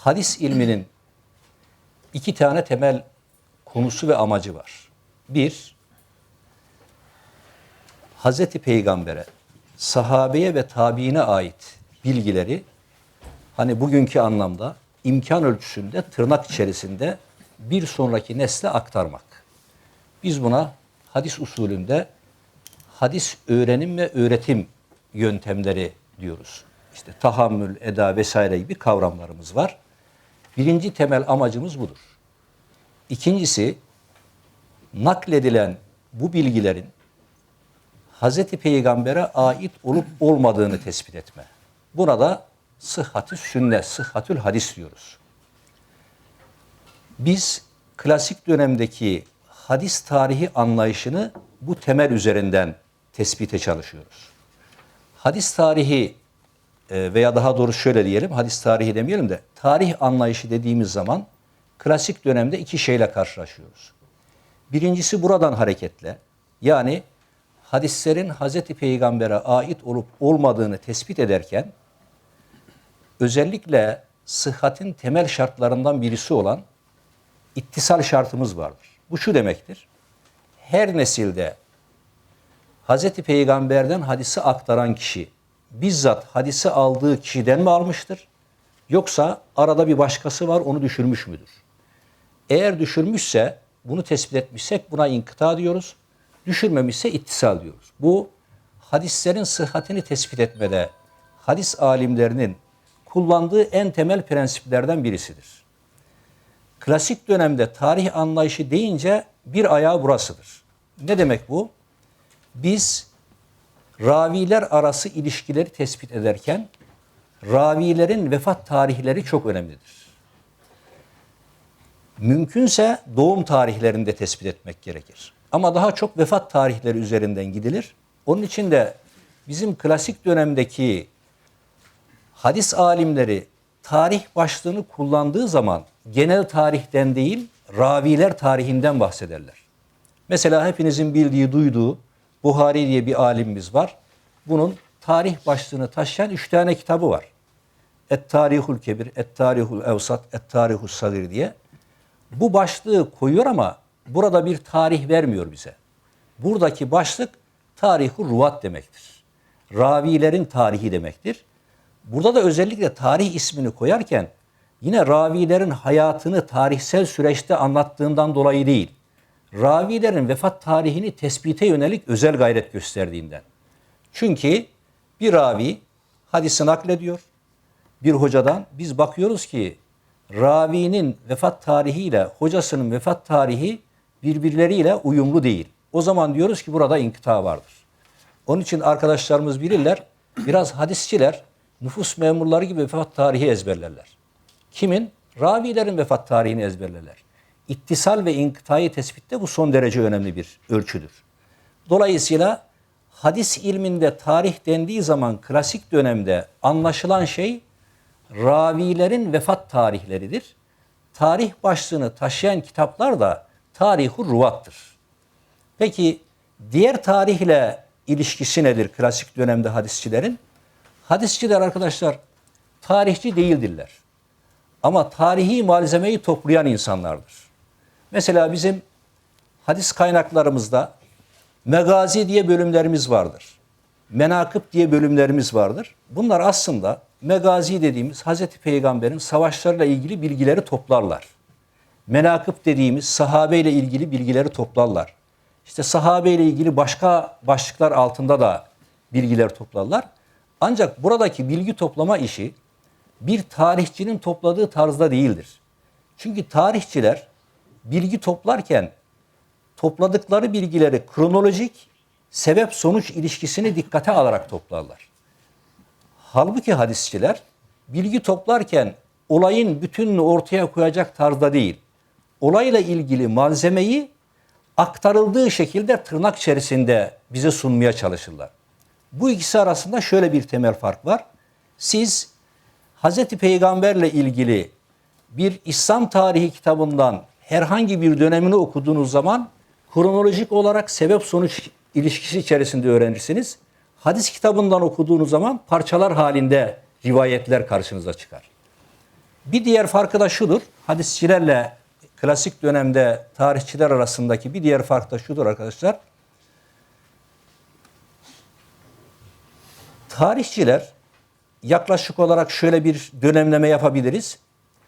hadis ilminin iki tane temel konusu ve amacı var. Bir, Hazreti Peygamber'e, sahabeye ve tabiine ait bilgileri hani bugünkü anlamda imkan ölçüsünde tırnak içerisinde bir sonraki nesle aktarmak. Biz buna hadis usulünde hadis öğrenim ve öğretim yöntemleri diyoruz. İşte tahammül, eda vesaire gibi kavramlarımız var. Birinci temel amacımız budur. İkincisi nakledilen bu bilgilerin Hazreti Peygamber'e ait olup olmadığını tespit etme. Buna da sıhhatü sünnet, sıhhatül hadis diyoruz. Biz klasik dönemdeki hadis tarihi anlayışını bu temel üzerinden tespite çalışıyoruz. Hadis tarihi veya daha doğrusu şöyle diyelim, hadis tarihi demeyelim de tarih anlayışı dediğimiz zaman klasik dönemde iki şeyle karşılaşıyoruz. Birincisi buradan hareketle yani hadislerin Hazreti Peygamber'e ait olup olmadığını tespit ederken özellikle sıhhatin temel şartlarından birisi olan ittisal şartımız vardır. Bu şu demektir. Her nesilde Hazreti Peygamber'den hadisi aktaran kişi bizzat hadisi aldığı kişiden mi almıştır? Yoksa arada bir başkası var onu düşürmüş müdür? Eğer düşürmüşse bunu tespit etmişsek buna inkıta diyoruz. Düşürmemişse ittisal diyoruz. Bu hadislerin sıhhatini tespit etmede hadis alimlerinin kullandığı en temel prensiplerden birisidir. Klasik dönemde tarih anlayışı deyince bir ayağı burasıdır. Ne demek bu? Biz raviler arası ilişkileri tespit ederken ravilerin vefat tarihleri çok önemlidir. Mümkünse doğum tarihlerini de tespit etmek gerekir. Ama daha çok vefat tarihleri üzerinden gidilir. Onun için de bizim klasik dönemdeki hadis alimleri tarih başlığını kullandığı zaman genel tarihten değil, raviler tarihinden bahsederler. Mesela hepinizin bildiği, duyduğu Buhari diye bir alimimiz var. Bunun tarih başlığını taşıyan üç tane kitabı var. Et-Tarihul Kebir, Et-Tarihul Evsat, Et-Tarihul Sagir diye. Bu başlığı koyuyor ama burada bir tarih vermiyor bize. Buradaki başlık Tarihul Ruvat demektir. Ravilerin tarihi demektir. Burada da özellikle tarih ismini koyarken yine ravilerin hayatını tarihsel süreçte anlattığından dolayı değil, ravilerin vefat tarihini tespite yönelik özel gayret gösterdiğinden. Çünkü bir ravi hadisi naklediyor. Bir hocadan biz bakıyoruz ki ravinin vefat tarihiyle hocasının vefat tarihi birbirleriyle uyumlu değil. O zaman diyoruz ki burada inkıta vardır. Onun için arkadaşlarımız bilirler, biraz hadisçiler nüfus memurları gibi vefat tarihi ezberlerler. Kimin? Ravilerin vefat tarihini ezberlerler. İttisal ve inkıtayı tespitte bu son derece önemli bir ölçüdür. Dolayısıyla hadis ilminde tarih dendiği zaman klasik dönemde anlaşılan şey ravilerin vefat tarihleridir. Tarih başlığını taşıyan kitaplar da tarihu ruvattır. Peki diğer tarihle ilişkisi nedir klasik dönemde hadisçilerin? Hadisçiler arkadaşlar tarihçi değildirler. Ama tarihi malzemeyi toplayan insanlardır. Mesela bizim hadis kaynaklarımızda Megazi diye bölümlerimiz vardır. Menakıb diye bölümlerimiz vardır. Bunlar aslında Megazi dediğimiz Hazreti Peygamber'in savaşlarla ilgili bilgileri toplarlar. Menakıb dediğimiz sahabeyle ilgili bilgileri toplarlar. İşte sahabeyle ilgili başka başlıklar altında da bilgiler toplarlar. Ancak buradaki bilgi toplama işi bir tarihçinin topladığı tarzda değildir. Çünkü tarihçiler bilgi toplarken topladıkları bilgileri kronolojik sebep sonuç ilişkisini dikkate alarak toplarlar. Halbuki hadisçiler bilgi toplarken olayın bütününü ortaya koyacak tarzda değil, olayla ilgili malzemeyi aktarıldığı şekilde tırnak içerisinde bize sunmaya çalışırlar. Bu ikisi arasında şöyle bir temel fark var. Siz Hz. Peygamberle ilgili bir İslam tarihi kitabından herhangi bir dönemini okuduğunuz zaman kronolojik olarak sebep sonuç ilişkisi içerisinde öğrenirsiniz. Hadis kitabından okuduğunuz zaman parçalar halinde rivayetler karşınıza çıkar. Bir diğer farkı da şudur. Hadisçilerle klasik dönemde tarihçiler arasındaki bir diğer fark da şudur arkadaşlar. Tarihçiler yaklaşık olarak şöyle bir dönemleme yapabiliriz.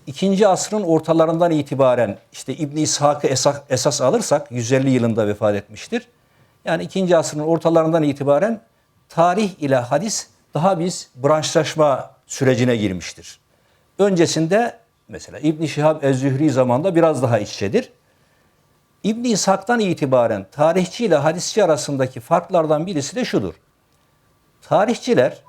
İkinci asrın ortalarından itibaren işte İbn İshak'ı esas, esas alırsak 150 yılında vefat etmiştir. Yani ikinci asrın ortalarından itibaren tarih ile hadis daha biz branşlaşma sürecine girmiştir. Öncesinde mesela İbn Şihab Ez-Zühri zamanında biraz daha iç içedir. İbn İshak'tan itibaren tarihçi ile hadisçi arasındaki farklardan birisi de şudur. Tarihçiler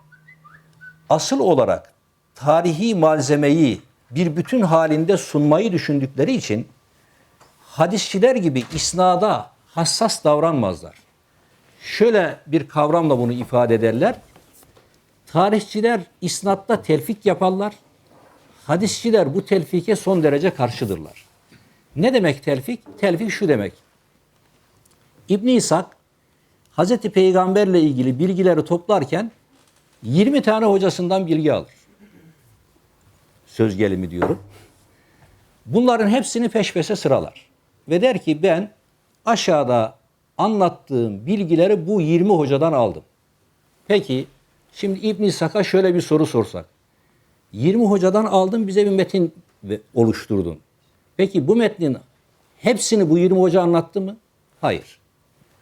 asıl olarak tarihi malzemeyi bir bütün halinde sunmayı düşündükleri için hadisçiler gibi isnada hassas davranmazlar. Şöyle bir kavramla bunu ifade ederler. Tarihçiler isnatta telfik yaparlar. Hadisçiler bu telfike son derece karşıdırlar. Ne demek telfik? Telfik şu demek. İbn İshak Hazreti Peygamberle ilgili bilgileri toplarken 20 tane hocasından bilgi alır. Söz gelimi diyorum. Bunların hepsini peş peşe sıralar. Ve der ki ben aşağıda anlattığım bilgileri bu 20 hocadan aldım. Peki şimdi İbn İshak'a şöyle bir soru sorsak. 20 hocadan aldın bize bir metin oluşturdun. Peki bu metnin hepsini bu 20 hoca anlattı mı? Hayır.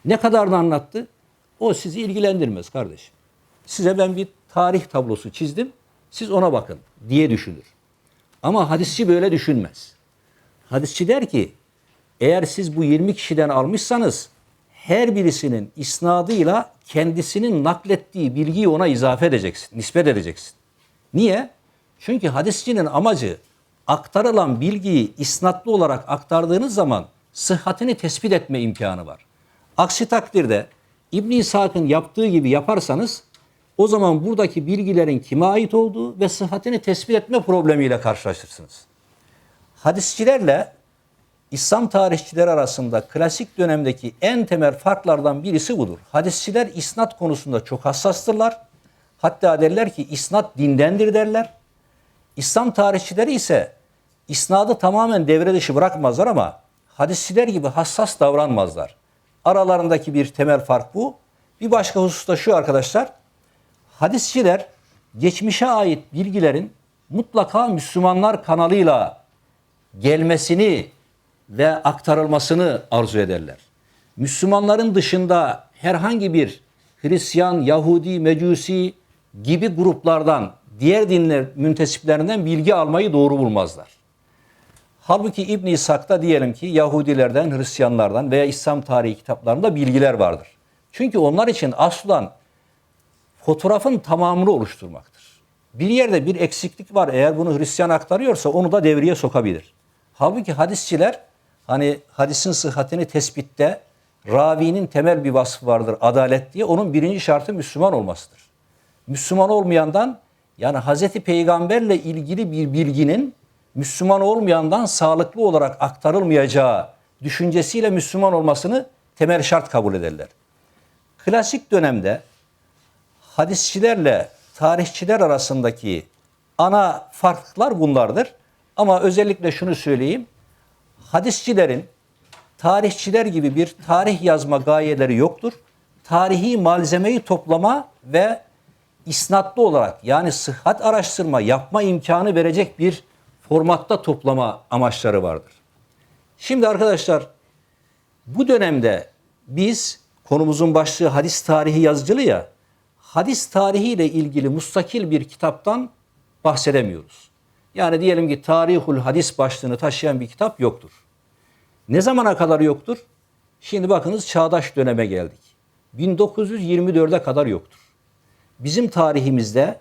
Ne kadarını anlattı? O sizi ilgilendirmez kardeşim. Size ben bir tarih tablosu çizdim. Siz ona bakın diye düşünür. Ama hadisçi böyle düşünmez. Hadisçi der ki eğer siz bu 20 kişiden almışsanız her birisinin isnadıyla kendisinin naklettiği bilgiyi ona izafe edeceksin, nispet edeceksin. Niye? Çünkü hadisçinin amacı aktarılan bilgiyi isnatlı olarak aktardığınız zaman sıhhatini tespit etme imkanı var. Aksi takdirde İbn İshak'ın yaptığı gibi yaparsanız o zaman buradaki bilgilerin kime ait olduğu ve sıhhatini tespit etme problemiyle karşılaşırsınız. Hadisçilerle İslam tarihçileri arasında klasik dönemdeki en temel farklardan birisi budur. Hadisçiler isnat konusunda çok hassastırlar. Hatta derler ki isnat dindendir derler. İslam tarihçileri ise isnadı tamamen devre dışı bırakmazlar ama hadisçiler gibi hassas davranmazlar. Aralarındaki bir temel fark bu. Bir başka husus da şu arkadaşlar. Hadisçiler geçmişe ait bilgilerin mutlaka Müslümanlar kanalıyla gelmesini ve aktarılmasını arzu ederler. Müslümanların dışında herhangi bir Hristiyan, Yahudi, Mecusi gibi gruplardan, diğer dinler müntesiplerinden bilgi almayı doğru bulmazlar. Halbuki İbn İshak'ta diyelim ki Yahudilerden, Hristiyanlardan veya İslam tarihi kitaplarında bilgiler vardır. Çünkü onlar için aslan fotoğrafın tamamını oluşturmaktır. Bir yerde bir eksiklik var eğer bunu Hristiyan aktarıyorsa onu da devreye sokabilir. Halbuki hadisçiler hani hadisin sıhhatini tespitte ravinin temel bir vasfı vardır adalet diye onun birinci şartı Müslüman olmasıdır. Müslüman olmayandan yani Hazreti Peygamberle ilgili bir bilginin Müslüman olmayandan sağlıklı olarak aktarılmayacağı düşüncesiyle Müslüman olmasını temel şart kabul ederler. Klasik dönemde hadisçilerle tarihçiler arasındaki ana farklar bunlardır. Ama özellikle şunu söyleyeyim. Hadisçilerin tarihçiler gibi bir tarih yazma gayeleri yoktur. Tarihi malzemeyi toplama ve isnatlı olarak yani sıhhat araştırma yapma imkanı verecek bir formatta toplama amaçları vardır. Şimdi arkadaşlar bu dönemde biz konumuzun başlığı hadis tarihi yazıcılığı ya hadis tarihiyle ilgili mustakil bir kitaptan bahsedemiyoruz. Yani diyelim ki Tarihul Hadis başlığını taşıyan bir kitap yoktur. Ne zamana kadar yoktur? Şimdi bakınız çağdaş döneme geldik. 1924'e kadar yoktur. Bizim tarihimizde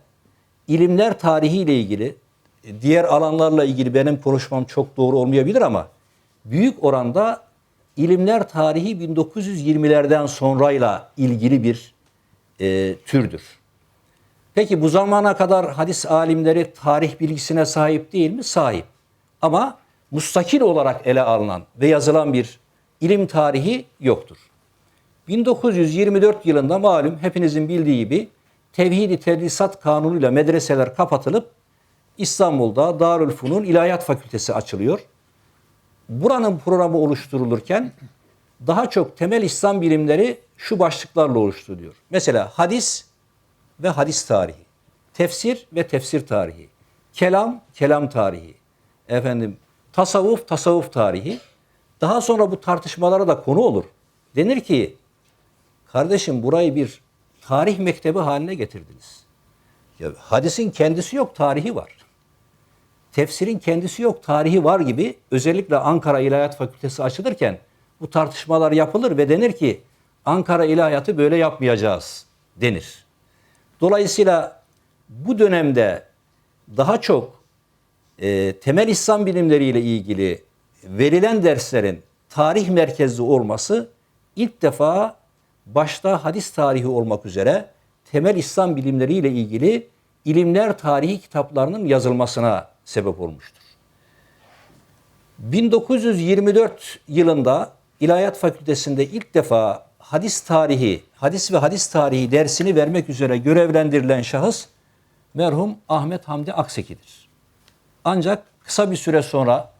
ilimler tarihiyle ilgili diğer alanlarla ilgili benim konuşmam çok doğru olmayabilir ama büyük oranda ilimler tarihi 1920'lerden sonrayla ilgili bir e, türdür. Peki bu zamana kadar hadis alimleri tarih bilgisine sahip değil mi? Sahip. Ama mustakil olarak ele alınan ve yazılan bir ilim tarihi yoktur. 1924 yılında malum hepinizin bildiği gibi Tevhid-i Tedrisat Kanunu ile medreseler kapatılıp İstanbul'da Darülfünun İlahiyat Fakültesi açılıyor. Buranın programı oluşturulurken daha çok temel İslam bilimleri şu başlıklarla oluşturuluyor. Mesela hadis ve hadis tarihi, tefsir ve tefsir tarihi, kelam, kelam tarihi, efendim tasavvuf, tasavvuf tarihi. Daha sonra bu tartışmalara da konu olur. Denir ki, kardeşim burayı bir tarih mektebi haline getirdiniz. Ya, hadisin kendisi yok, tarihi var. Tefsirin kendisi yok, tarihi var gibi özellikle Ankara İlahiyat Fakültesi açılırken bu tartışmalar yapılır ve denir ki Ankara İlahiyatı böyle yapmayacağız denir. Dolayısıyla bu dönemde daha çok e, temel İslam bilimleriyle ilgili verilen derslerin tarih merkezli olması ilk defa başta hadis tarihi olmak üzere temel İslam bilimleriyle ilgili ilimler tarihi kitaplarının yazılmasına sebep olmuştur. 1924 yılında İlahiyat Fakültesi'nde ilk defa hadis tarihi, hadis ve hadis tarihi dersini vermek üzere görevlendirilen şahıs merhum Ahmet Hamdi Akseki'dir. Ancak kısa bir süre sonra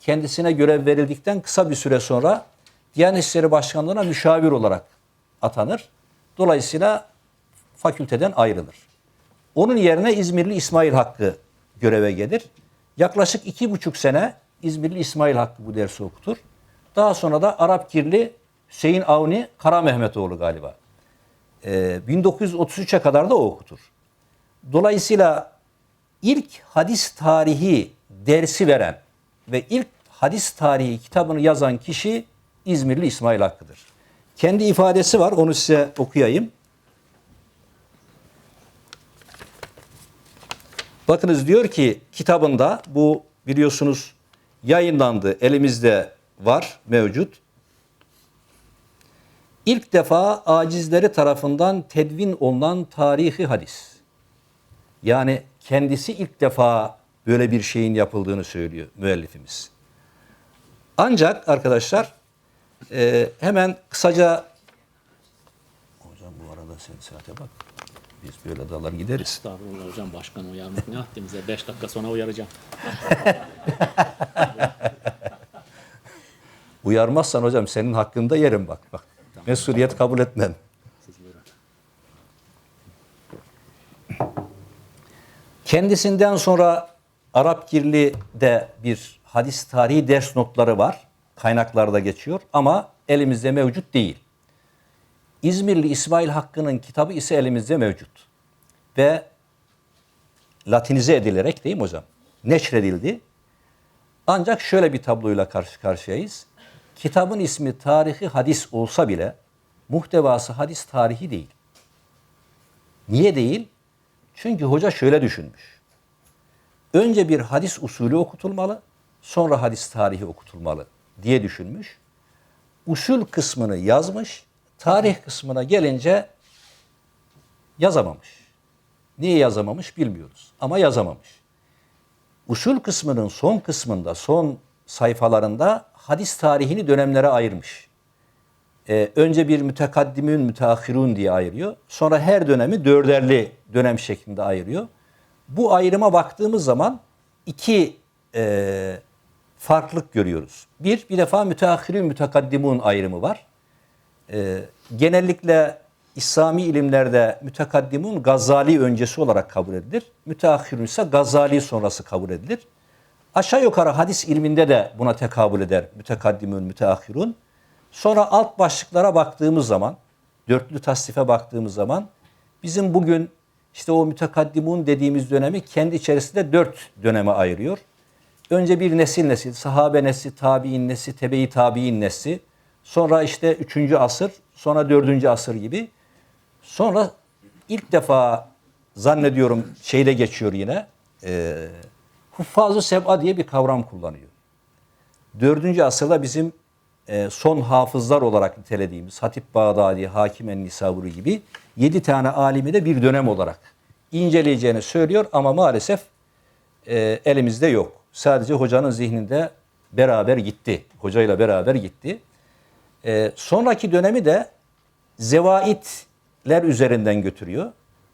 kendisine görev verildikten kısa bir süre sonra Diyanet İşleri Başkanlığı'na müşavir olarak atanır. Dolayısıyla fakülteden ayrılır. Onun yerine İzmirli İsmail Hakkı göreve gelir. Yaklaşık iki buçuk sene İzmirli İsmail Hakkı bu dersi okutur. Daha sonra da Arap Kirli Hüseyin Avni Kara Mehmetoğlu galiba. Ee, 1933'e kadar da o okutur. Dolayısıyla ilk hadis tarihi dersi veren ve ilk hadis tarihi kitabını yazan kişi İzmirli İsmail Hakkı'dır. Kendi ifadesi var, onu size okuyayım. Bakınız diyor ki kitabında bu biliyorsunuz yayınlandı, elimizde var, mevcut. İlk defa acizleri tarafından tedvin olunan tarihi hadis. Yani kendisi ilk defa böyle bir şeyin yapıldığını söylüyor müellifimiz. Ancak arkadaşlar e, hemen kısaca hocam bu arada sen saate bak. Biz böyle dalar gideriz. Estağfurullah hocam başkan uyarmak ne haddimize? 5 dakika sonra uyaracağım. Uyarmazsan hocam senin hakkında yerim bak. bak. Mesuliyet kabul etmem. Kendisinden sonra Arap Kirli'de bir hadis tarihi ders notları var. Kaynaklarda geçiyor ama elimizde mevcut değil. İzmirli İsmail Hakkı'nın kitabı ise elimizde mevcut. Ve latinize edilerek değil mi hocam? Neşredildi. Ancak şöyle bir tabloyla karşı karşıyayız. Kitabın ismi tarihi hadis olsa bile muhtevası hadis tarihi değil. Niye değil? Çünkü hoca şöyle düşünmüş. Önce bir hadis usulü okutulmalı, sonra hadis tarihi okutulmalı diye düşünmüş. Usul kısmını yazmış, tarih kısmına gelince yazamamış. Niye yazamamış bilmiyoruz ama yazamamış. Usul kısmının son kısmında, son sayfalarında hadis tarihini dönemlere ayırmış. Ee, önce bir mütekaddimün, müteahhirun diye ayırıyor. Sonra her dönemi dörderli dönem şeklinde ayırıyor. Bu ayrıma baktığımız zaman iki e, farklılık görüyoruz. Bir, bir defa müteahhirün, mütekaddimun ayrımı var. Ee, genellikle İslami ilimlerde mütekaddimun Gazali öncesi olarak kabul edilir. Müteahhirun ise Gazali sonrası kabul edilir. Aşağı yukarı hadis ilminde de buna tekabül eder mütekaddimun, müteahhirun. Sonra alt başlıklara baktığımız zaman, dörtlü tasnife baktığımız zaman bizim bugün işte o mütekaddimun dediğimiz dönemi kendi içerisinde dört döneme ayırıyor. Önce bir nesil nesil, sahabe nesli, tabi'in nesli, tebe-i tabi'in nesli. Sonra işte üçüncü asır, sonra dördüncü asır gibi. Sonra ilk defa zannediyorum şeyde geçiyor yine. E, Huffaz-ı Seb'a diye bir kavram kullanıyor. Dördüncü asırda bizim e, son hafızlar olarak nitelediğimiz Hatip Bağdadi, Hakim en-Nisaburi gibi yedi tane alimi de bir dönem olarak inceleyeceğini söylüyor ama maalesef e, elimizde yok. Sadece hocanın zihninde beraber gitti. Hocayla beraber gitti. E, sonraki dönemi de zevaitler üzerinden götürüyor.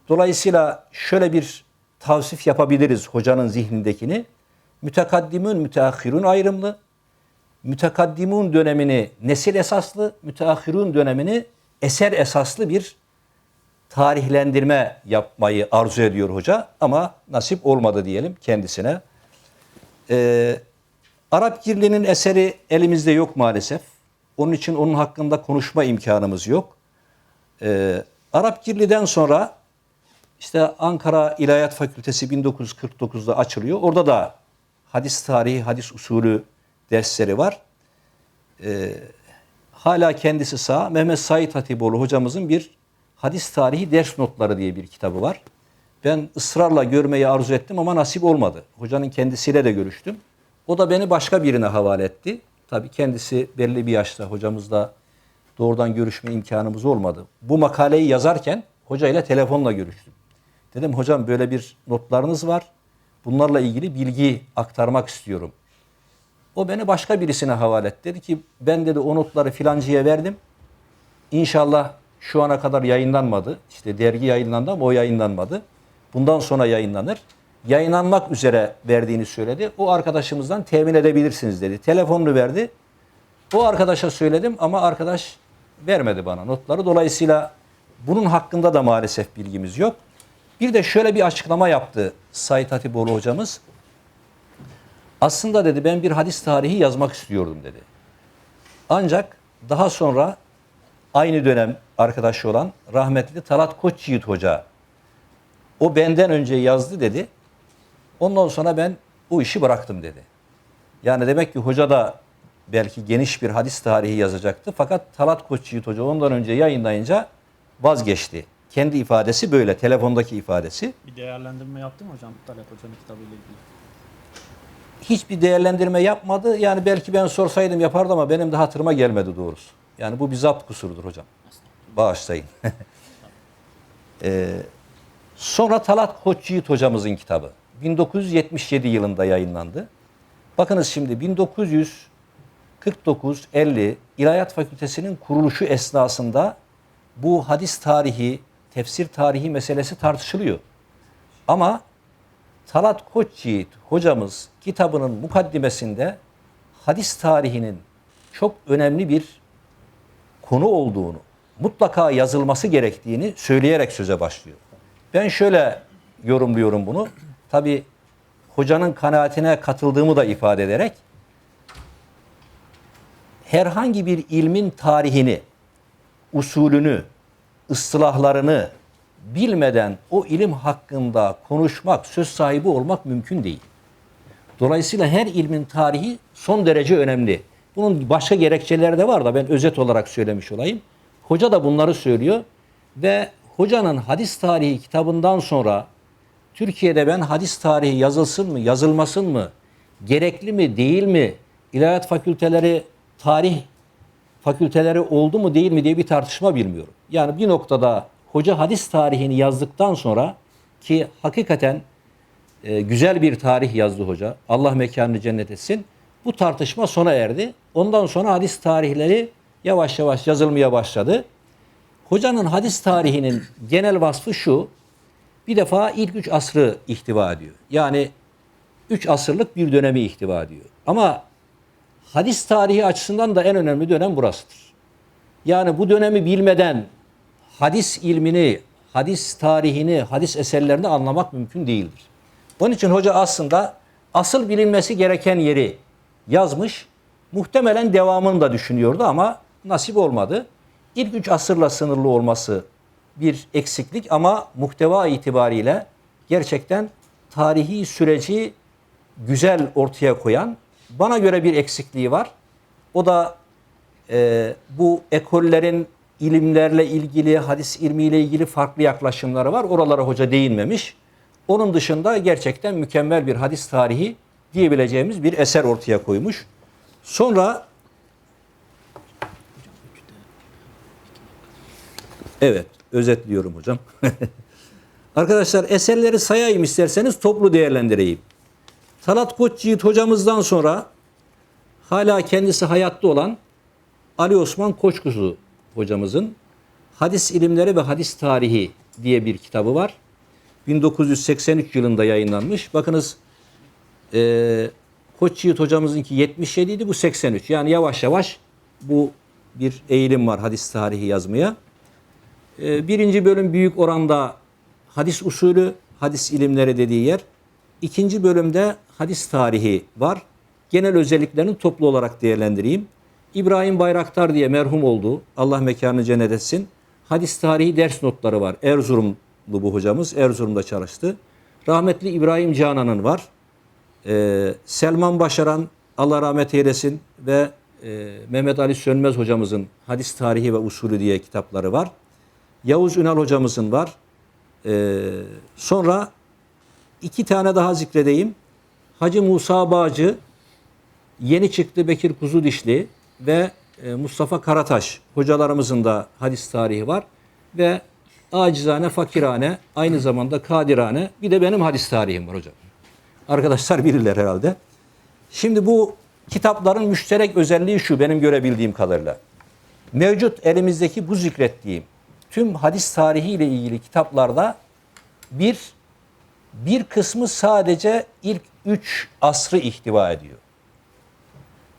Dolayısıyla şöyle bir tavsif yapabiliriz hocanın zihnindekini. Mütekaddimun, müteahhirun ayrımlı. Mütekaddimun dönemini nesil esaslı, müteahhirun dönemini eser esaslı bir tarihlendirme yapmayı arzu ediyor hoca ama nasip olmadı diyelim kendisine. Ee, Arap Girli'nin eseri elimizde yok maalesef. Onun için onun hakkında konuşma imkanımız yok. Ee, Arap Girli'den sonra işte Ankara İlahiyat Fakültesi 1949'da açılıyor. Orada da hadis tarihi, hadis usulü dersleri var. Ee, hala kendisi sağ. Mehmet Said Hatipoğlu hocamızın bir hadis tarihi ders notları diye bir kitabı var. Ben ısrarla görmeyi arzu ettim ama nasip olmadı. Hocanın kendisiyle de görüştüm. O da beni başka birine havale etti. Tabii kendisi belli bir yaşta hocamızla doğrudan görüşme imkanımız olmadı. Bu makaleyi yazarken hocayla telefonla görüştüm. Dedim hocam böyle bir notlarınız var. Bunlarla ilgili bilgi aktarmak istiyorum. O beni başka birisine havale etti. Dedi ki ben dedi o notları filancıya verdim. İnşallah şu ana kadar yayınlanmadı. İşte dergi yayınlandı ama o yayınlanmadı. Bundan sonra yayınlanır. Yayınlanmak üzere verdiğini söyledi. O arkadaşımızdan temin edebilirsiniz dedi. Telefonunu verdi. O arkadaşa söyledim ama arkadaş vermedi bana notları. Dolayısıyla bunun hakkında da maalesef bilgimiz yok. Bir de şöyle bir açıklama yaptı Said Hatipoğlu hocamız. Aslında dedi ben bir hadis tarihi yazmak istiyordum dedi. Ancak daha sonra aynı dönem arkadaşı olan rahmetli Talat Koçyiğit Hoca o benden önce yazdı dedi. Ondan sonra ben bu işi bıraktım dedi. Yani demek ki hoca da belki geniş bir hadis tarihi yazacaktı. Fakat Talat Koçyiğit Hoca ondan önce yayınlayınca vazgeçti. Kendi ifadesi böyle, telefondaki ifadesi. Bir değerlendirme yaptı mı hocam Talat Hoca'nın kitabıyla ilgili? Hiçbir değerlendirme yapmadı. Yani belki ben sorsaydım yapardı ama benim de hatırıma gelmedi doğrusu. Yani bu bir zapt kusurudur hocam. Bağışlayın. Ee, sonra Talat Koçyiğit hocamızın kitabı. 1977 yılında yayınlandı. Bakınız şimdi 1949-50 İlahiyat Fakültesinin kuruluşu esnasında bu hadis tarihi, tefsir tarihi meselesi tartışılıyor. Ama Talat Koçyiğit hocamız kitabının mukaddimesinde hadis tarihinin çok önemli bir konu olduğunu, mutlaka yazılması gerektiğini söyleyerek söze başlıyor. Ben şöyle yorumluyorum bunu. Tabi hocanın kanaatine katıldığımı da ifade ederek herhangi bir ilmin tarihini, usulünü, ıslahlarını bilmeden o ilim hakkında konuşmak, söz sahibi olmak mümkün değil. Dolayısıyla her ilmin tarihi son derece önemli. Bunun başka gerekçeleri de var da ben özet olarak söylemiş olayım. Hoca da bunları söylüyor ve hocanın hadis tarihi kitabından sonra Türkiye'de ben hadis tarihi yazılsın mı, yazılmasın mı, gerekli mi, değil mi, ilahiyat fakülteleri, tarih fakülteleri oldu mu değil mi diye bir tartışma bilmiyorum. Yani bir noktada hoca hadis tarihini yazdıktan sonra ki hakikaten e, güzel bir tarih yazdı hoca. Allah mekanını cennet etsin. Bu tartışma sona erdi. Ondan sonra hadis tarihleri yavaş yavaş yazılmaya başladı. Hocanın hadis tarihinin genel vasfı şu. Bir defa ilk üç asrı ihtiva ediyor. Yani üç asırlık bir dönemi ihtiva ediyor. Ama hadis tarihi açısından da en önemli dönem burasıdır. Yani bu dönemi bilmeden hadis ilmini, hadis tarihini, hadis eserlerini anlamak mümkün değildir. Onun için hoca aslında asıl bilinmesi gereken yeri yazmış. Muhtemelen devamını da düşünüyordu ama nasip olmadı. İlk üç asırla sınırlı olması bir eksiklik ama muhteva itibariyle gerçekten tarihi süreci güzel ortaya koyan bana göre bir eksikliği var. O da e, bu ekollerin ilimlerle ilgili, hadis ilmiyle ilgili farklı yaklaşımları var. Oralara hoca değinmemiş. Onun dışında gerçekten mükemmel bir hadis tarihi diyebileceğimiz bir eser ortaya koymuş. Sonra Evet, özetliyorum hocam. Arkadaşlar eserleri sayayım isterseniz toplu değerlendireyim. Talat Koçyiğit hocamızdan sonra hala kendisi hayatta olan Ali Osman Koçkuzu hocamızın Hadis İlimleri ve Hadis Tarihi diye bir kitabı var. 1983 yılında yayınlanmış. Bakınız e, Koç Yiğit hocamızınki 77 idi bu 83. Yani yavaş yavaş bu bir eğilim var hadis tarihi yazmaya. E, birinci bölüm büyük oranda hadis usulü, hadis ilimleri dediği yer. İkinci bölümde hadis tarihi var. Genel özelliklerini toplu olarak değerlendireyim. İbrahim Bayraktar diye merhum oldu. Allah mekanını cennet etsin. Hadis tarihi ders notları var. Erzurumlu bu hocamız. Erzurum'da çalıştı. Rahmetli İbrahim Canan'ın var. Ee, Selman Başaran Allah rahmet eylesin ve e, Mehmet Ali Sönmez hocamızın hadis tarihi ve usulü diye kitapları var. Yavuz Ünal hocamızın var. Ee, sonra iki tane daha zikredeyim. Hacı Musa Bağcı, yeni çıktı Bekir Kuzudişli ve e, Mustafa Karataş hocalarımızın da hadis tarihi var. Ve acizane, fakirane, aynı zamanda kadirane bir de benim hadis tarihim var hocam. Arkadaşlar bilirler herhalde. Şimdi bu kitapların müşterek özelliği şu benim görebildiğim kadarıyla. Mevcut elimizdeki bu zikrettiğim tüm hadis tarihiyle ilgili kitaplarda bir bir kısmı sadece ilk üç asrı ihtiva ediyor.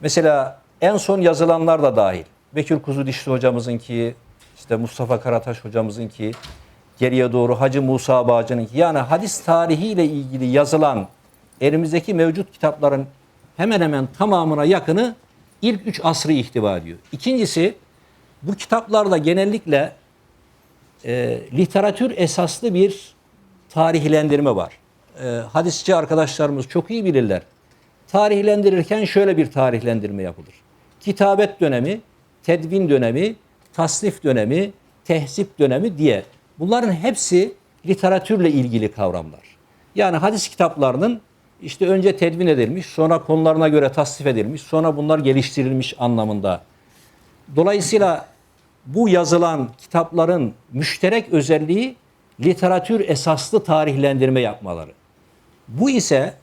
Mesela en son yazılanlar da dahil. Bekir Kuzudişli hocamızınki, işte Mustafa Karataş hocamızınki, geriye doğru Hacı Musa Bağcı'nınki. Yani hadis tarihiyle ilgili yazılan elimizdeki mevcut kitapların hemen hemen tamamına yakını ilk üç asrı ihtiva ediyor. İkincisi bu kitaplarda genellikle e, literatür esaslı bir tarihlendirme var. E, hadisçi arkadaşlarımız çok iyi bilirler. Tarihlendirirken şöyle bir tarihlendirme yapılır. Kitabet dönemi, tedvin dönemi, tasnif dönemi, tehzip dönemi diye. Bunların hepsi literatürle ilgili kavramlar. Yani hadis kitaplarının işte önce tedvin edilmiş, sonra konularına göre tasnif edilmiş, sonra bunlar geliştirilmiş anlamında. Dolayısıyla bu yazılan kitapların müşterek özelliği literatür esaslı tarihlendirme yapmaları. Bu ise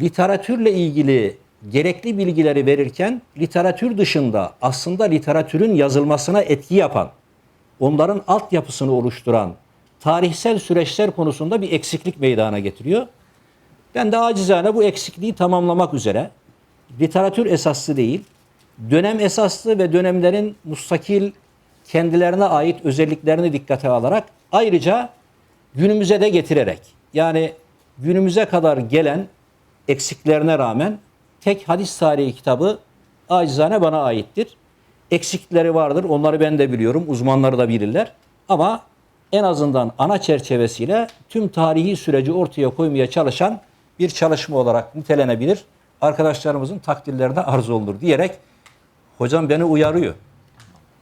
literatürle ilgili gerekli bilgileri verirken literatür dışında aslında literatürün yazılmasına etki yapan, onların altyapısını oluşturan tarihsel süreçler konusunda bir eksiklik meydana getiriyor. Ben de acizane bu eksikliği tamamlamak üzere literatür esaslı değil, dönem esaslı ve dönemlerin mustakil kendilerine ait özelliklerini dikkate alarak ayrıca günümüze de getirerek yani günümüze kadar gelen eksiklerine rağmen tek hadis tarihi kitabı acizane bana aittir. Eksikleri vardır. Onları ben de biliyorum. Uzmanları da bilirler. Ama en azından ana çerçevesiyle tüm tarihi süreci ortaya koymaya çalışan bir çalışma olarak nitelenebilir. Arkadaşlarımızın takdirlerine arz olunur diyerek hocam beni uyarıyor.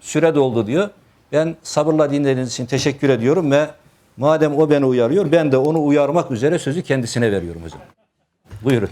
Süre doldu diyor. Ben sabırla dinlediğiniz için teşekkür ediyorum ve madem o beni uyarıyor ben de onu uyarmak üzere sözü kendisine veriyorum hocam. Buyurun.